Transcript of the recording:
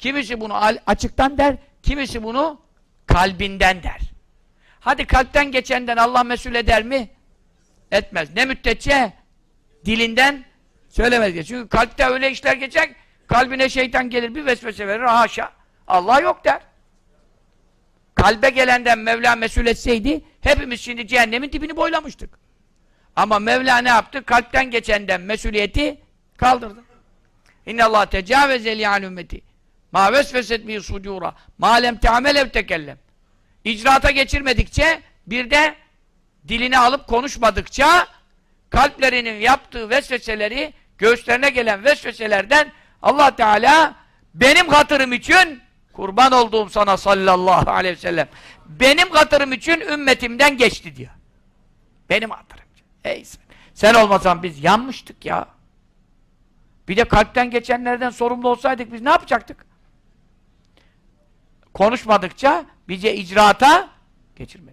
Kimisi bunu açıktan der, kimisi bunu kalbinden der. Hadi kalpten geçenden Allah mesul eder mi? Etmez. Ne müddetçe dilinden söylemez. diye. Çünkü kalpte öyle işler geçer, kalbine şeytan gelir bir vesvese verir, haşa. Allah yok der. Kalbe gelenden Mevla mesul etseydi, hepimiz şimdi cehennemin dibini boylamıştık. Ama Mevla ne yaptı? Kalpten geçenden mesuliyeti kaldırdı. İnne Allah tecavüze li an ümmeti. Ma vesveset mi sucura. Ma lem te'amel ev tekellem. İcraata geçirmedikçe bir de dilini alıp konuşmadıkça kalplerinin yaptığı vesveseleri göğüslerine gelen vesveselerden Allah Teala benim hatırım için kurban olduğum sana sallallahu aleyhi ve sellem benim hatırım için ümmetimden geçti diyor. Benim hatırım. Ey sen, sen olmasan biz yanmıştık ya. Bir de kalpten geçenlerden sorumlu olsaydık biz ne yapacaktık? Konuşmadıkça bize icraata geçirmedi.